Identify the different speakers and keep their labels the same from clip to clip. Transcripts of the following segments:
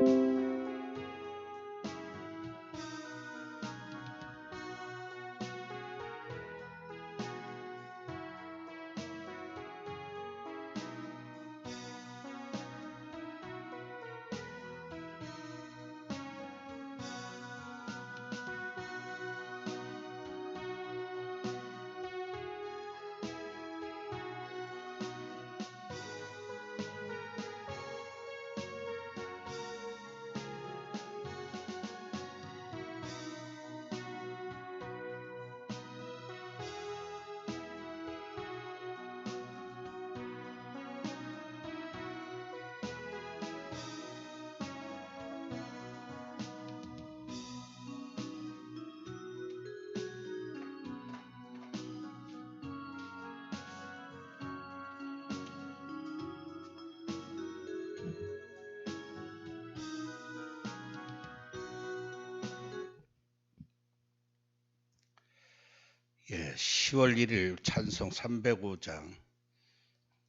Speaker 1: you 예, 10월 1일 찬송 305장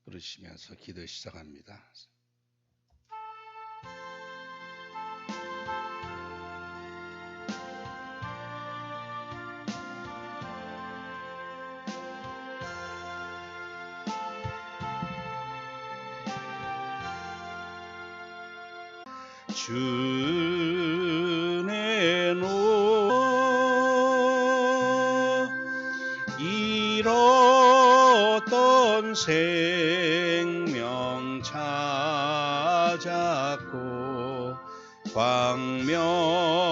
Speaker 1: 부르시면서 기도 시작합니다. 잃었던 생명 찾았고 광명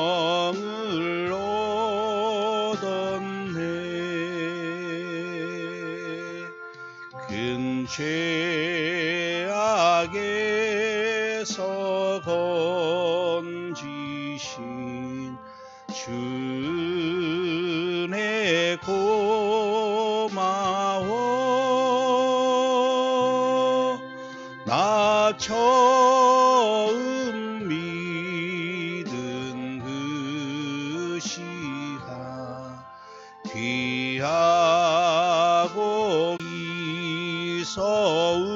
Speaker 1: 귀하고 이서 우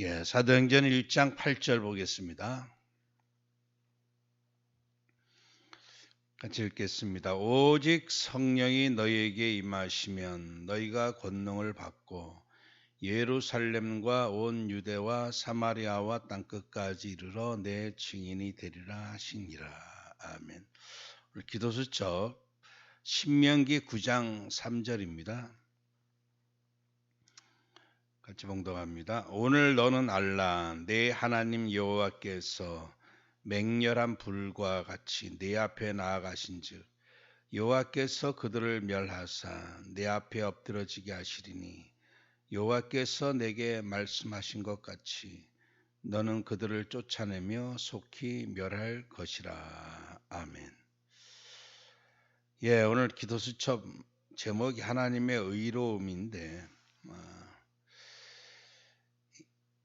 Speaker 1: 예, 사도행전 1장 8절 보겠습니다. 같이 읽겠습니다. 오직 성령이 너희에게 임하시면 너희가 권능을 받고 예루살렘과 온 유대와 사마리아와 땅끝까지 이르러 내 증인이 되리라 하시니라. 아멘. 오늘 기도 수첩 신명기 9장 3절입니다. 같이 봉독합니다. 오늘 너는 알라 내 하나님 여호와께서 맹렬한 불과 같이 내 앞에 나아가신즉 여호와께서 그들을 멸하사 내 앞에 엎드러지게 하시리니 여호와께서 내게 말씀하신 것 같이 너는 그들을 쫓아내며 속히 멸할 것이라. 아멘. 예, 오늘 기도 수첩 제목이 하나님의 의로움인데 어,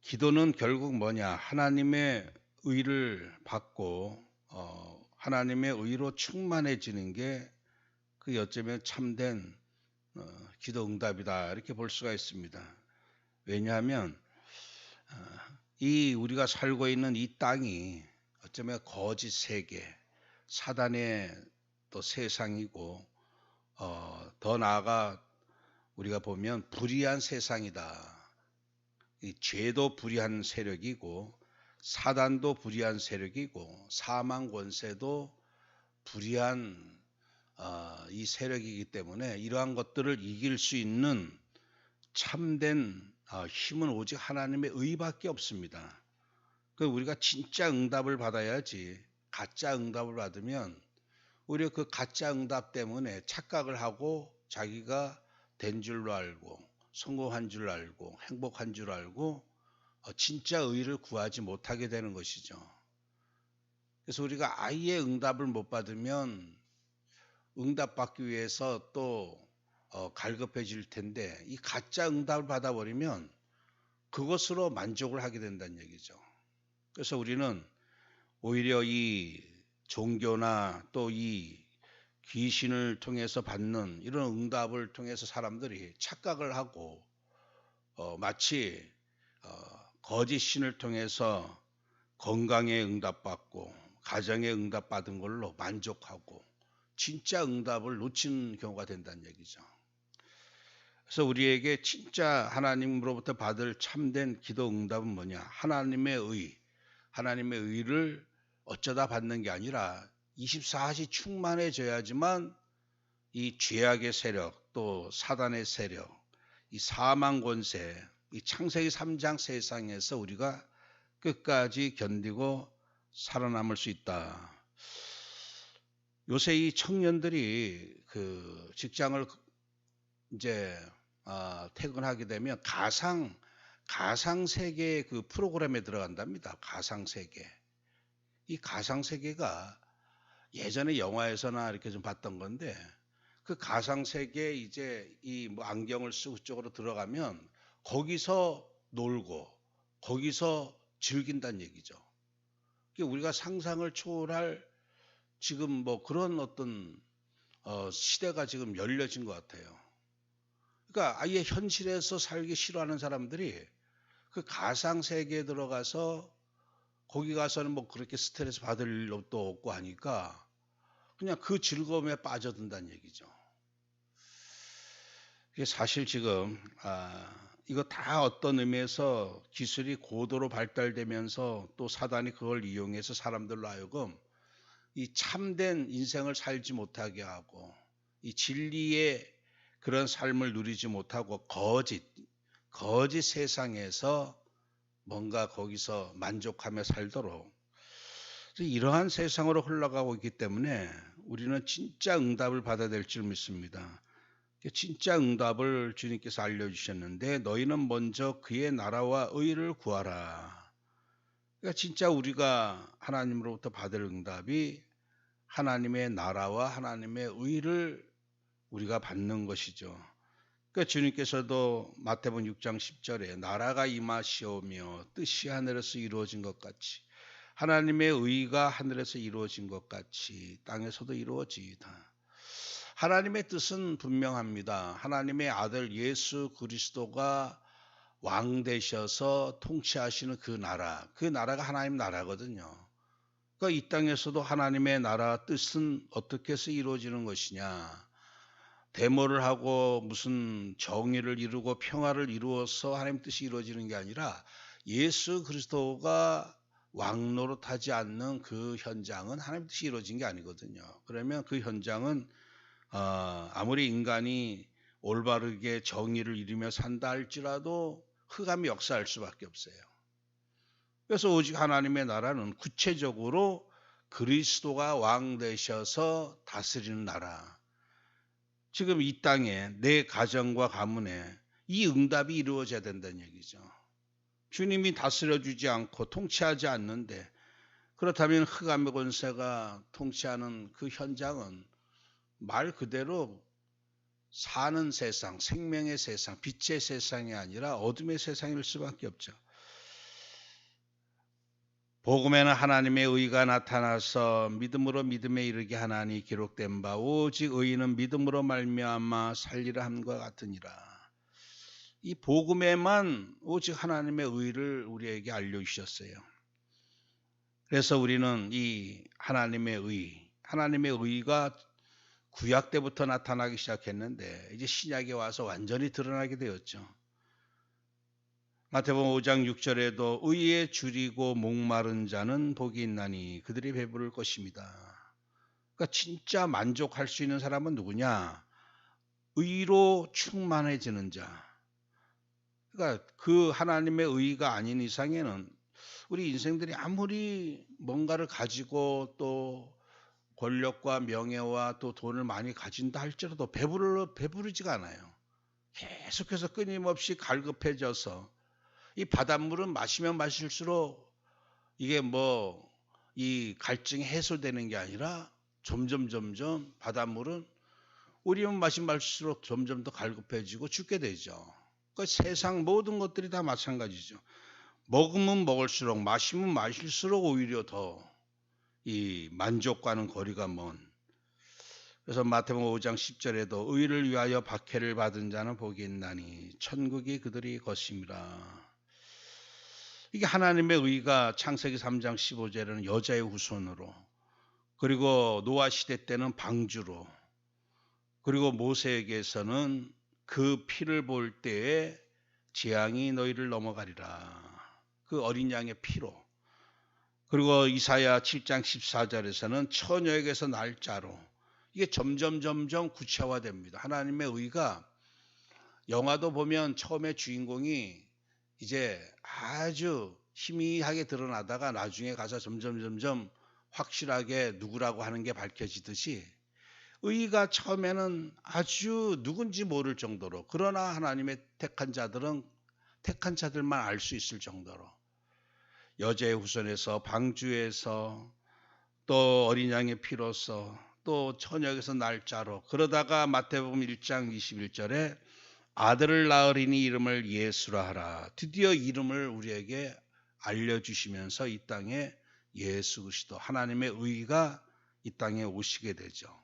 Speaker 1: 기도는 결국 뭐냐? 하나님의 의를 받고 어, 하나님의 의로 충만해지는 게 그 어쩌면 참된 어, 기도 응답이다 이렇게 볼 수가 있습니다. 왜냐하면 어, 이 우리가 살고 있는 이 땅이 어쩌면 거짓 세계, 사단의 또 세상이고 어, 더 나아가 우리가 보면 불의한 세상이다. 이 죄도 불의한 세력이고 사단도 불의한 세력이고 사망 권세도 불의한 어, 이 세력이기 때문에 이러한 것들을 이길 수 있는 참된 어, 힘은 오직 하나님의 의밖에 없습니다. 그 우리가 진짜 응답을 받아야지 가짜 응답을 받으면 오히려 그 가짜 응답 때문에 착각을 하고 자기가 된 줄로 알고 성공한 줄 알고 행복한 줄 알고 어, 진짜 의를 구하지 못하게 되는 것이죠. 그래서 우리가 아예 응답을 못 받으면 응답받기 위해서 또 어, 갈급해질 텐데 이 가짜 응답을 받아버리면 그것으로 만족을 하게 된다는 얘기죠. 그래서 우리는 오히려 이 종교나 또 이 귀신을 통해서 받는 이런 응답을 통해서 사람들이 착각을 하고 어, 마치 어, 거짓 신을 통해서 건강에 응답받고 가정에 응답받은 걸로 만족하고 진짜 응답을 놓치는 경우가 된다는 얘기죠. 그래서 우리에게 진짜 하나님으로부터 받을 참된 기도 응답은 뭐냐? 하나님의 의, 하나님의 의를 어쩌다 받는 게 아니라 24시 충만해져야지만 이 죄악의 세력, 또 사단의 세력, 이 사망 권세, 이 창세기 3장 세상에서 우리가 끝까지 견디고 살아남을 수 있다. 요새 이 청년들이 그 직장을 이제 아, 퇴근하게 되면 가상 가상 세계 그 프로그램에 들어간답니다. 가상 세계. 이 가상 세계가 예전에 영화에서나 이렇게 좀 봤던 건데 그 가상 세계에 이제 이 뭐 안경을 쓰고 쪽으로 들어가면 거기서 놀고 거기서 즐긴다는 얘기죠. 우리가 상상을 초월할 지금 뭐 그런 어떤 어 시대가 지금 열려진 것 같아요. 그러니까 아예 현실에서 살기 싫어하는 사람들이 그 가상 세계에 들어가서 거기 가서는 뭐 그렇게 스트레스 받을 일도 없고 하니까 그냥 그 즐거움에 빠져든다는 얘기죠. 사실 지금 아, 이거 다 어떤 의미에서 기술이 고도로 발달되면서 또 사단이 그걸 이용해서 사람들로 하여금 이 참된 인생을 살지 못하게 하고 이 진리의 그런 삶을 누리지 못하고 거짓, 거짓 세상에서 뭔가 거기서 만족하며 살도록 이러한 세상으로 흘러가고 있기 때문에 우리는 진짜 응답을 받아야 될 줄 믿습니다. 진짜 응답을 주님께서 알려주셨는데 너희는 먼저 그의 나라와 의를 구하라. 그러니까 진짜 우리가 하나님으로부터 받을 응답이 하나님의 나라와 하나님의 의를 우리가 받는 것이죠. 그러니까 주님께서도 마태복음 6장 10절에 나라가 임하시오며 뜻이 하늘에서 이루어진 것 같이 하나님의 의가 하늘에서 이루어진 것 같이 땅에서도 이루어지이다. 하나님의 뜻은 분명합니다. 하나님의 아들 예수 그리스도가 왕 되셔서 통치하시는 그 나라, 그 나라가 하나님 나라거든요. 그러니까 이 땅에서도 하나님의 나라 뜻은 어떻게 해서 이루어지는 것이냐? 데모를 하고 무슨 정의를 이루고 평화를 이루어서 하나님 뜻이 이루어지는 게 아니라 예수 그리스도가 왕노릇하지 않는 그 현장은 하나님 뜻이 이루어진 게 아니거든요. 그러면 그 현장은 어, 아무리 인간이 올바르게 정의를 이루며 산다 할지라도 흑암이 역사할 수밖에 없어요. 그래서 오직 하나님의 나라는 구체적으로 그리스도가 왕 되셔서 다스리는 나라. 지금 이 땅에 내 가정과 가문에 이 응답이 이루어져야 된다는 얘기죠. 주님이 다스려 주지 않고 통치하지 않는데 그렇다면 흑암의 권세가 통치하는 그 현장은 말 그대로 사는 세상, 생명의 세상, 빛의 세상이 아니라 어둠의 세상일 수밖에 없죠. 복음에는 하나님의 의가 나타나서 믿음으로 믿음에 이르게 하나니 기록된 바 오직 의인은 믿음으로 말미암아 살리라 함과 같으니라. 이 복음에만 오직 하나님의 의를 우리에게 알려주셨어요. 그래서 우리는 이 하나님의 의, 하나님의 의가 구약 때부터 나타나기 시작했는데 이제 신약에 와서 완전히 드러나게 되었죠. 마태복음 5장 6절에도 의에 줄이고 목마른 자는 복이 있나니 그들이 배부를 것입니다. 그러니까 진짜 만족할 수 있는 사람은 누구냐? 의로 충만해지는 자. 그러니까 그 하나님의 의가 아닌 이상에는 우리 인생들이 아무리 뭔가를 가지고 또 권력과 명예와 또 돈을 많이 가진다 할지라도 배부르 배부르지가 않아요. 계속해서 끊임없이 갈급해져서 이 바닷물은 마시면 마실수록 이게 뭐 이 갈증이 해소되는 게 아니라 점점 점점 바닷물은 우리만 마시면 마실수록 점점 더 갈급해지고 죽게 되죠. 그 세상 모든 것들이 다 마찬가지죠. 먹으면 먹을수록 마시면 마실수록 오히려 더 이 만족과는 거리가 먼. 그래서 마태복음 5장 10절에도 의를 위하여 박해를 받은 자는 복이 있나니 천국이 그들이 것임이라. 이게 하나님의 의가 창세기 3장 15절에는 여자의 후손으로 그리고 노아 시대 때는 방주로 그리고 모세에게서는 그 피를 볼 때에 재앙이 너희를 넘어가리라. 그 어린 양의 피로. 그리고 이사야 7장 14절에서는 처녀에게서 날짜로. 이게 점점 점점 구체화됩니다. 하나님의 의가 영화도 보면 처음에 주인공이 이제 아주 희미하게 드러나다가 나중에 가서 점점 점점 확실하게 누구라고 하는 게 밝혀지듯이 의가 처음에는 아주 누군지 모를 정도로 그러나 하나님의 택한 자들은 택한 자들만 알 수 있을 정도로 여자의 후손에서 방주에서 또 어린 양의 피로서 또 처녀에서 날짜로 그러다가 마태복음 1장 21절에 아들을 낳으리니 이름을 예수라 하라. 드디어 이름을 우리에게 알려주시면서 이 땅에 예수 그리스도 하나님의 의가 이 땅에 오시게 되죠.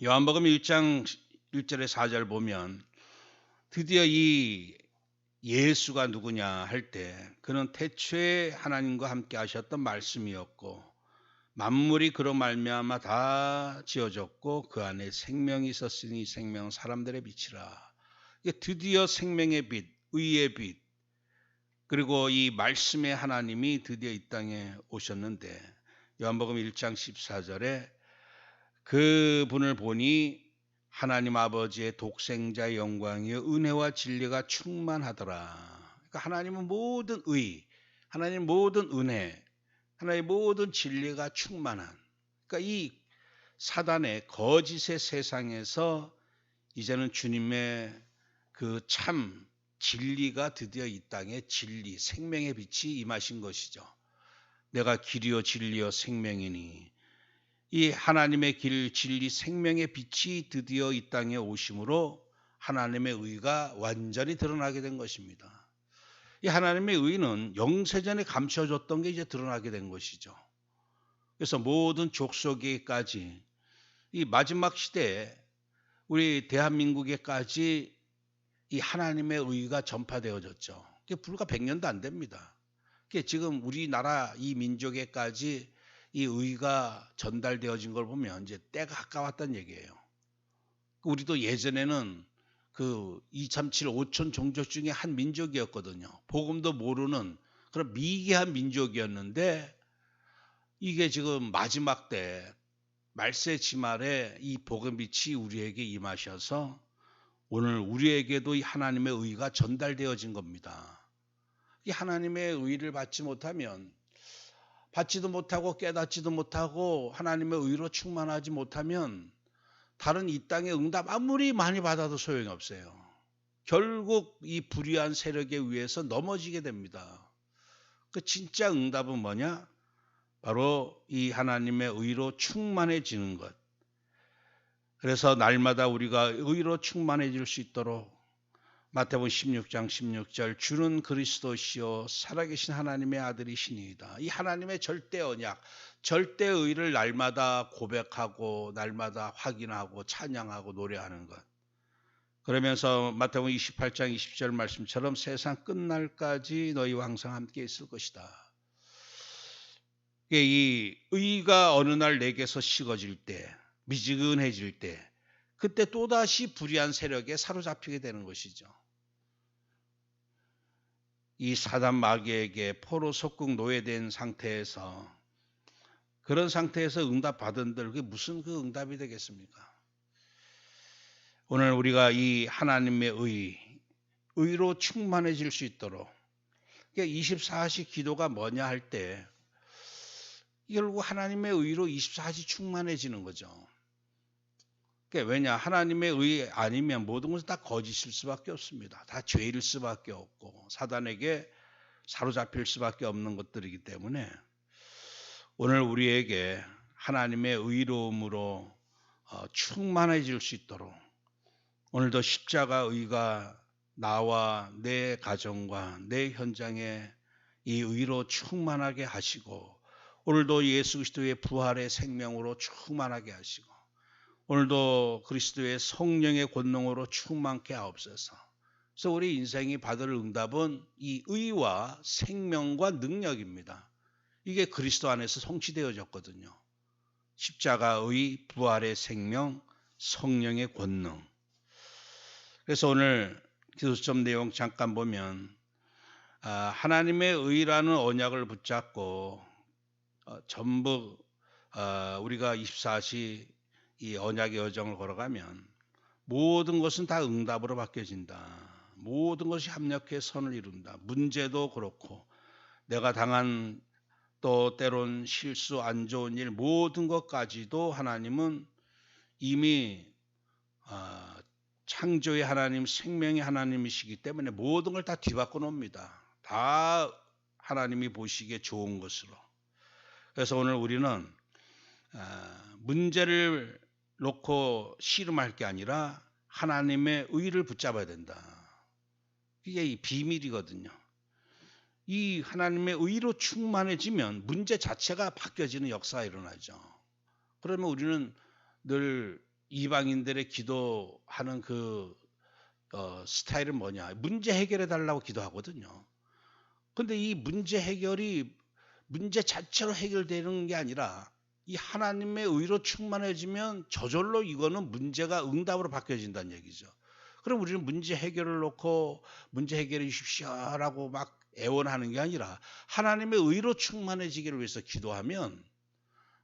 Speaker 1: 요한복음 1장 1절에 4절 보면 드디어 이 예수가 누구냐 할 때 그는 태초에 하나님과 함께 하셨던 말씀이었고 만물이 그로 말미암아 다 지어졌고 그 안에 생명이 있었으니 생명은 사람들의 빛이라. 드디어 생명의 빛, 의의 빛, 그리고 이 말씀의 하나님이 드디어 이 땅에 오셨는데 요한복음 1장 14절에 그 분을 보니 하나님 아버지의 독생자의 영광이요 은혜와 진리가 충만하더라. 그러니까 하나님은 모든 의, 하나님 모든 은혜, 하나의 모든 진리가 충만한 그러니까 이 사단의 거짓의 세상에서 이제는 주님의 그 참 진리가 드디어 이 땅에 진리 생명의 빛이 임하신 것이죠. 내가 길이요 진리요 생명이니 이 하나님의 길 진리 생명의 빛이 드디어 이 땅에 오심으로 하나님의 의가 완전히 드러나게 된 것입니다. 이 하나님의 의는 영세전에 감춰졌던 게 이제 드러나게 된 것이죠. 그래서 모든 족속에까지 이 마지막 시대에 우리 대한민국에까지 이 하나님의 의가 전파되어졌죠. 그게 불과 100년도 안 됩니다. 그게 지금 우리나라 이 민족에까지 이 의가 전달되어진 걸 보면 이제 때가 가까웠다는 얘기예요. 우리도 예전에는 그 237, 5천 종족 중에 한 민족이었거든요. 복음도 모르는 그런 미개한 민족이었는데 이게 지금 마지막 때 말세 지말에 이 복음 빛이 우리에게 임하셔서 오늘 우리에게도 이 하나님의 의가 전달되어진 겁니다. 이 하나님의 의를 받지 못하면 받지도 못하고 깨닫지도 못하고 하나님의 의로 충만하지 못하면 다른 이 땅의 응답 아무리 많이 받아도 소용이 없어요. 결국 이 불의한 세력에 의해서 넘어지게 됩니다. 그 진짜 응답은 뭐냐? 바로 이 하나님의 의로 충만해지는 것. 그래서 날마다 우리가 의로 충만해질 수 있도록 마태복음 16장 16절 주는 그리스도시요 살아계신 하나님의 아들이시니이다. 이 하나님의 절대 언약, 절대 의를 날마다 고백하고 날마다 확인하고 찬양하고 노래하는 것. 그러면서 마태복음 28장 20절 말씀처럼 세상 끝날까지 너희와 항상 함께 있을 것이다. 이 의가 어느 날 내게서 식어질 때, 미지근해질 때, 그때 또다시 불의한 세력에 사로잡히게 되는 것이죠. 이 사단 마귀에게 포로 속국 노예된 상태에서 그런 상태에서 응답 받은들 그게 무슨 그 응답이 되겠습니까? 오늘 우리가 이 하나님의 의, 의로 충만해질 수 있도록 24시 기도가 뭐냐 할 때 결국 하나님의 의로 24시 충만해지는 거죠. 그러니까 왜냐 하나님의 의 아니면 모든 것은 다 거짓일 수밖에 없습니다. 다 죄일 수밖에 없고 사단에게 사로잡힐 수밖에 없는 것들이기 때문에 오늘 우리에게 하나님의 의로움으로 어, 충만해질 수 있도록 오늘도 십자가 의가 나와 내 가정과 내 현장에 이 의로 충만하게 하시고 오늘도 예수 그리스도의 부활의 생명으로 충만하게 하시고 오늘도 그리스도의 성령의 권능으로 충만케 하옵소서. 그래서 우리 인생이 받을 응답은 이 의와 생명과 능력입니다. 이게 그리스도 안에서 성취되어졌거든요. 십자가의 부활의 생명, 성령의 권능. 그래서 오늘 기도점 내용 잠깐 보면 아, 하나님의 의라는 언약을 붙잡고 어, 전부 어, 우리가 24시 이 언약의 여정을 걸어가면 모든 것은 다 응답으로 바뀌어진다. 모든 것이 합력해 선을 이룬다. 문제도 그렇고 내가 당한 또 때론 실수 안 좋은 일 모든 것까지도 하나님은 이미 어, 창조의 하나님, 생명의 하나님이시기 때문에 모든 걸 다 뒤바꿔 놓습니다. 다 하나님이 보시기에 좋은 것으로. 그래서 오늘 우리는 어, 문제를 놓고 씨름할 게 아니라 하나님의 의를 붙잡아야 된다. 이게 이 비밀이거든요. 이 하나님의 의로 충만해지면 문제 자체가 바뀌어지는 역사가 일어나죠. 그러면 우리는 늘 이방인들의 기도하는 그 어, 스타일은 뭐냐? 문제 해결해 달라고 기도하거든요. 근데 이 문제 해결이 문제 자체로 해결되는 게 아니라 이 하나님의 의로 충만해지면 저절로 이거는 문제가 응답으로 바뀌어진다는 얘기죠. 그럼 우리는 문제 해결을 놓고 문제 해결해 주십시오라고 막 애원하는 게 아니라 하나님의 의로 충만해지기를 위해서 기도하면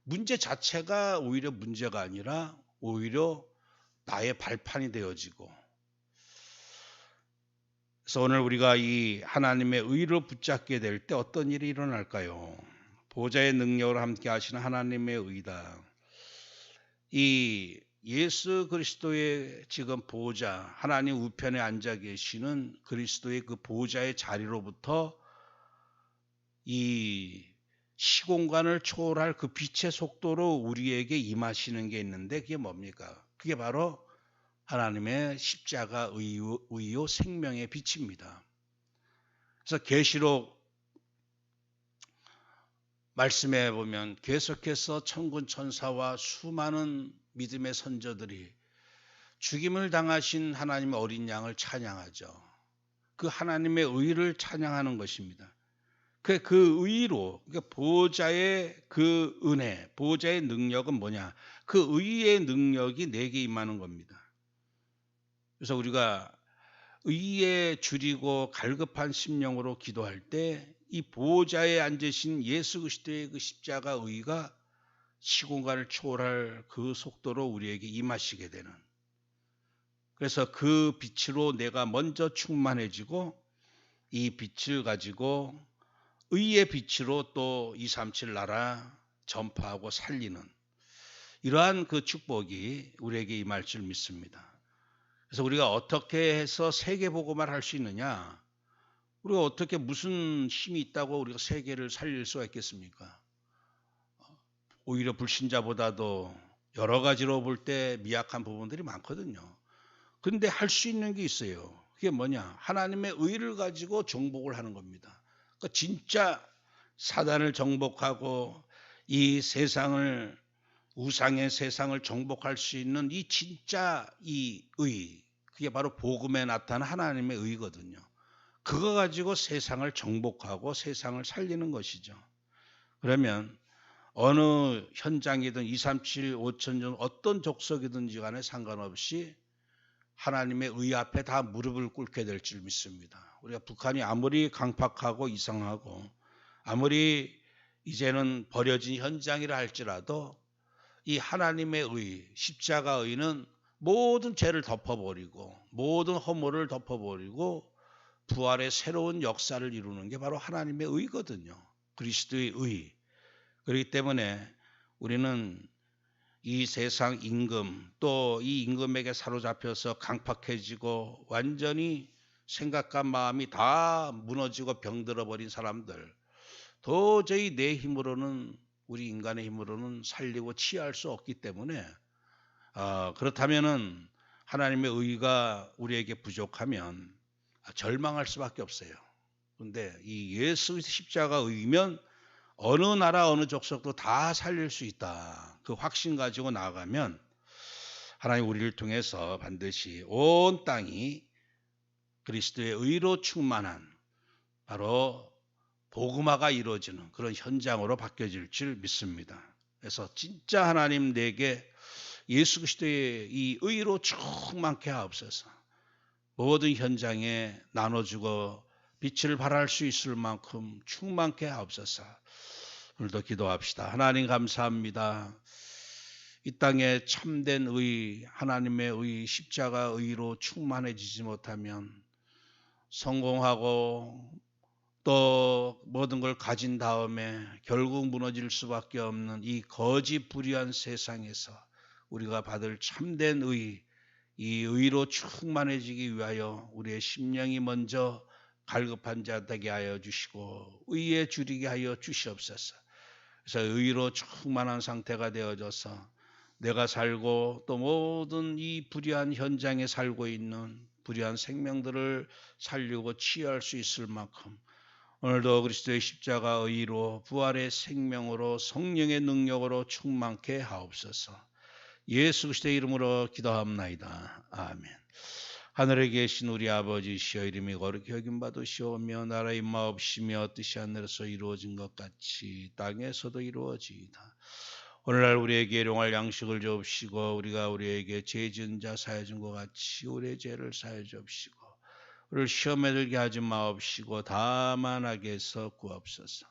Speaker 1: 문제 자체가 오히려 문제가 아니라 오히려 나의 발판이 되어지고 그래서 오늘 우리가 이 하나님의 의로 붙잡게 될 때 어떤 일이 일어날까요? 보좌의 능력을 함께 하시는 하나님의 의다. 이 예수 그리스도의 지금 보좌, 하나님 우편에 앉아 계시는 그리스도의 그 보좌의 자리로부터 이 시공간을 초월할 그 빛의 속도로 우리에게 임하시는 게 있는데 그게 뭡니까? 그게 바로 하나님의 십자가 의요 생명의 빛입니다. 그래서 계시록 말씀해 보면 계속해서 천군 천사와 수많은 믿음의 선조들이 죽임을 당하신 하나님의 어린 양을 찬양하죠. 그 하나님의 의를 찬양하는 것입니다. 그, 그 의로, 그러니까 보좌의 그 은혜, 보좌의 능력은 뭐냐? 그 의의 능력이 내게 임하는 겁니다. 그래서 우리가 의에 줄이고 갈급한 심령으로 기도할 때 이 보좌에 앉으신 예수 그리스도의 그 십자가 의가 시공간을 초월할 그 속도로 우리에게 임하시게 되는 그래서 그 빛으로 내가 먼저 충만해지고 이 빛을 가지고 의의 빛으로 또 237 나라 전파하고 살리는 이러한 그 축복이 우리에게 임할 줄 믿습니다. 그래서 우리가 어떻게 해서 세계 보고만 할 수 있느냐? 우리가 어떻게 무슨 힘이 있다고 우리가 세계를 살릴 수가 있겠습니까? 오히려 불신자보다도 여러 가지로 볼 때 미약한 부분들이 많거든요. 근데 할 수 있는 게 있어요. 그게 뭐냐? 하나님의 의를 가지고 정복을 하는 겁니다. 그러니까 진짜 사단을 정복하고 이 세상을 우상의 세상을 정복할 수 있는 이 진짜 이 의, 그게 바로 복음에 나타난 하나님의 의거든요. 그거 가지고 세상을 정복하고 세상을 살리는 것이죠. 그러면 어느 현장이든 237, 5천 년 어떤 족속이든지 간에 상관없이 하나님의 의 앞에 다 무릎을 꿇게 될 줄 믿습니다. 우리가 북한이 아무리 강팍하고 이상하고 아무리 이제는 버려진 현장이라 할지라도 이 하나님의 의, 십자가 의는 모든 죄를 덮어버리고 모든 허물을 덮어버리고 부활의 새로운 역사를 이루는 게 바로 하나님의 의거든요. 그리스도의 의. 그렇기 때문에 우리는 이 세상 임금 또 이 임금에게 사로잡혀서 강팍해지고 완전히 생각과 마음이 다 무너지고 병들어 버린 사람들 도저히 내 힘으로는 우리 인간의 힘으로는 살리고 치유할 수 없기 때문에 어, 그렇다면은 하나님의 의가 우리에게 부족하면 절망할 수밖에 없어요. 근데 이 예수 십자가 의면 어느 나라 어느 족속도 다 살릴 수 있다. 그 확신 가지고 나아가면 하나님 우리를 통해서 반드시 온 땅이 그리스도의 의로 충만한 바로 복음화가 이루어지는 그런 현장으로 바뀌어질 줄 믿습니다. 그래서 진짜 하나님 내게 예수 그리스도의 이 의로 충만케 하옵소서. 모든 현장에 나눠주고 빛을 발할 수 있을 만큼 충만케 하옵소서. 오늘도 기도합시다. 하나님 감사합니다. 이 땅에 참된 의, 하나님의 의, 십자가 의로 충만해지지 못하면 성공하고 또 모든 걸 가진 다음에 결국 무너질 수밖에 없는 이 거짓 불의한 세상에서 우리가 받을 참된 의, 이 의로 충만해지기 위하여 우리의 심령이 먼저 갈급한 자 되게 하여 주시고 의에 줄이게 하여 주시옵소서. 그래서 의로 충만한 상태가 되어져서 내가 살고 또 모든 이 불의한 현장에 살고 있는 불의한 생명들을 살리고 치유할 수 있을 만큼 오늘도 그리스도의 십자가 의로 부활의 생명으로 성령의 능력으로 충만케 하옵소서. 예수 그리스도의 이름으로 기도합나이다. 아멘. 하늘에 계신 우리 아버지시여 이름이 거룩히 여김 받으시오며 나라의 마옵시며 뜻이 하늘에서 이루어진 것 같이 땅에서도 이루어지이다. 오늘날 우리에게 일용할 양식을 주옵시고 우리가 우리에게 죄 지은 자 사해 준것 같이 우리의 죄를 사해 주옵시고 우리를 시험에 들게 하지 마옵시고 다만 악에서 구옵소서.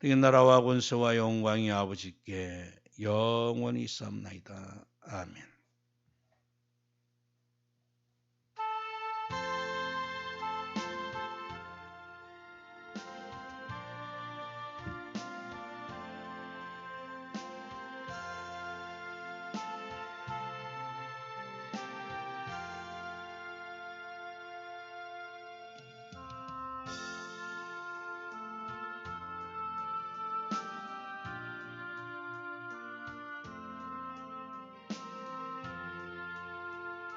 Speaker 1: 등의 나라와 권세와 영광이 아버지께 영원히 있사옵나이다. 아멘.